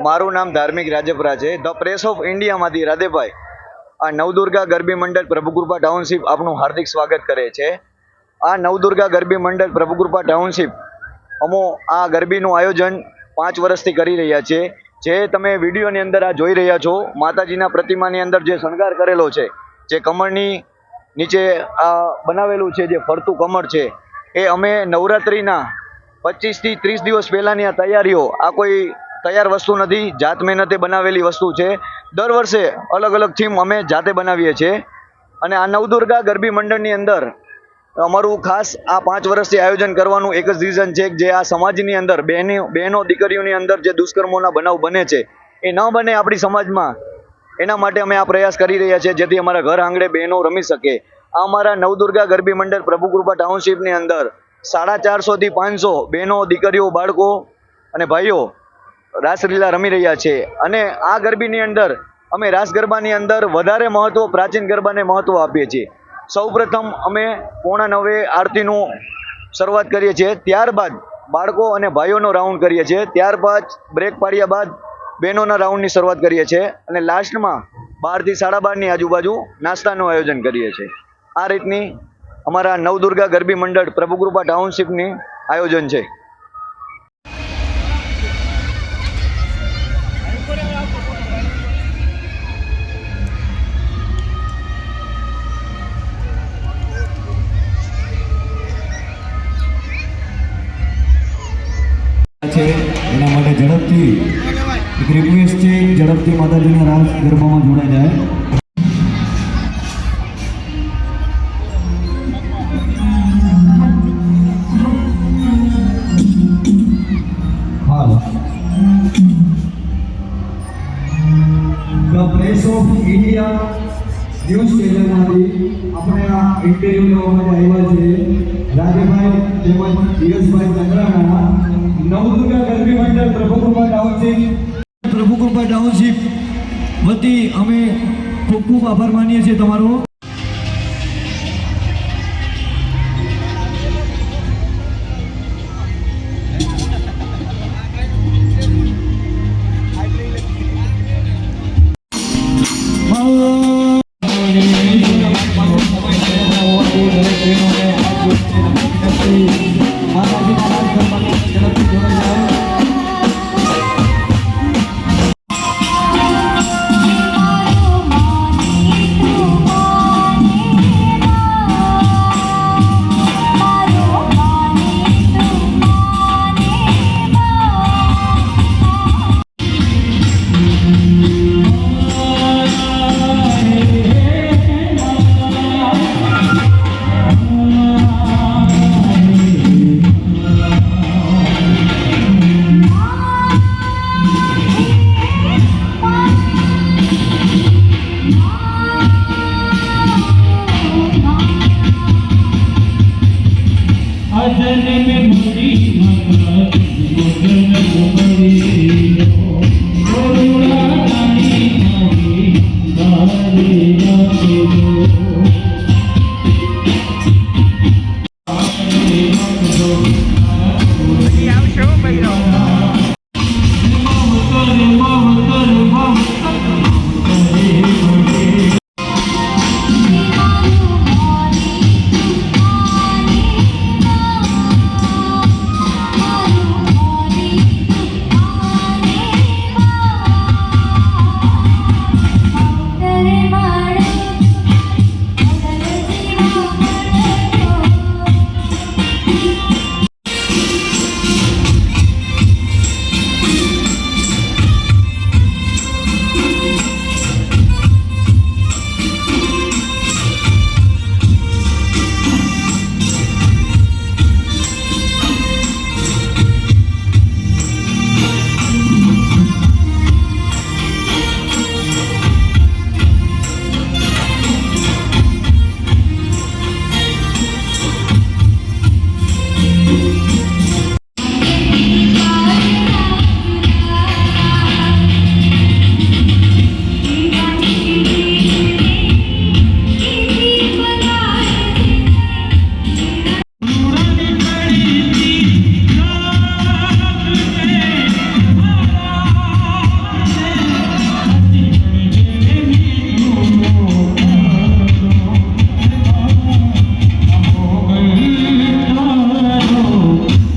મારું નામ ધાર્મિક રાજપરા છે. ધ પ્રેસ ઓફ ઇન્ડિયામાંથી રાધેભાઈ, આ નવદુર્ગા ગરબી મંડળ પ્રભુકૃપા ટાઉનશીપ આપનું હાર્દિક સ્વાગત કરે છે. આ નવદુર્ગા ગરબી મંડળ પ્રભુકૃપા ટાઉનશીપ અમો આ ગરબીનું આયોજન પાંચ વર્ષથી કરી રહ્યા છે. જે તમે વિડીયોની અંદર આ જોઈ રહ્યા છો, માતાજીના પ્રતિમાની અંદર જે શણગાર કરેલો છે, જે કમળની નીચે આ બનાવેલું છે, જે ફરતું કમળ છે, એ અમે નવરાત્રિના પચીસથી ત્રીસ દિવસ પહેલાંની આ તૈયારીઓ, આ કોઈ તૈયાર વસ્તુ નથી, જાત મહેનતે બનાવેલી વસ્તુ છે. દર વર્ષે અલગ અલગ થીમ અમે જાતે બનાવીએ છીએ. અને આ નવદુર્ગા ગરબી મંડળની અંદર અમારું ખાસ આ પાંચ વર્ષથી આયોજન કરવાનું એક જ રીઝન છે જે આ સમાજની અંદર બહેની બહેનો દીકરીઓની અંદર જે દુષ્કર્મોના બનાવ બને છે, એ ન બને આપણી સમાજમાં. એના માટે અમે આ પ્રયાસ કરી રહ્યા છીએ જેથી અમારા ઘર આંગણે બહેનો રમી શકે. આ અમારા નવદુર્ગા ગરબી મંડળ પ્રભુકૃપા ટાઉનશીપની અંદર સાડા ચારસોથી પાંચસો બહેનો, દીકરીઓ, બાળકો અને ભાઈઓ રાસલીલા રમી રહ્યા છે. અને આ ગરબીની અંદર અમે રાસ ગરબાની અંદર વધારે મહત્ત્વ પ્રાચીન ગરબાને મહત્ત્વ આપીએ છીએ. સૌપ્રથમ અમે પોણા નવે આરતીનું શરૂઆત કરીએ છીએ. ત્યારબાદ બાળકો અને ભાઈઓનો રાઉન્ડ કરીએ છીએ. ત્યારબાદ બ્રેક પાડ્યા બાદ બહેનોના રાઉન્ડની શરૂઆત કરીએ છીએ. અને લાસ્ટમાં બારથી સાડા બારની આજુબાજુ નાસ્તાનું આયોજન કરીએ છીએ. આ રીતની અમારા નવદુર્ગા ગરબી મંડળ પ્રભુકૃપા ટાઉનશીપની આયોજન છે. એક રિક્વેસ્ટ છે, ઝડપથી માતાજીના રાસ ગરબામાં જોડાઈ જાય. The press of India news ચેનલમાંથી આપણે આ ઇન્ટરવ્યુ લેવા માટે આવ્યા છે રાજભાઈ તેમજ ધીરજભાઈ ચંદ્રાણા નવદુર્ગા ગરબી મંડળ પ્રભુકૃપા ટાઉનશીપ પ્રભુ પ્રભુકૃપા ટાઉનશીપ વતી અમે ખૂબ ખૂબ આભાર માનીએ છીએ તમારો Thank you. अदन में मुझी मगर मुगर में मुगरी कोरुणा दानी दानी दानी दानी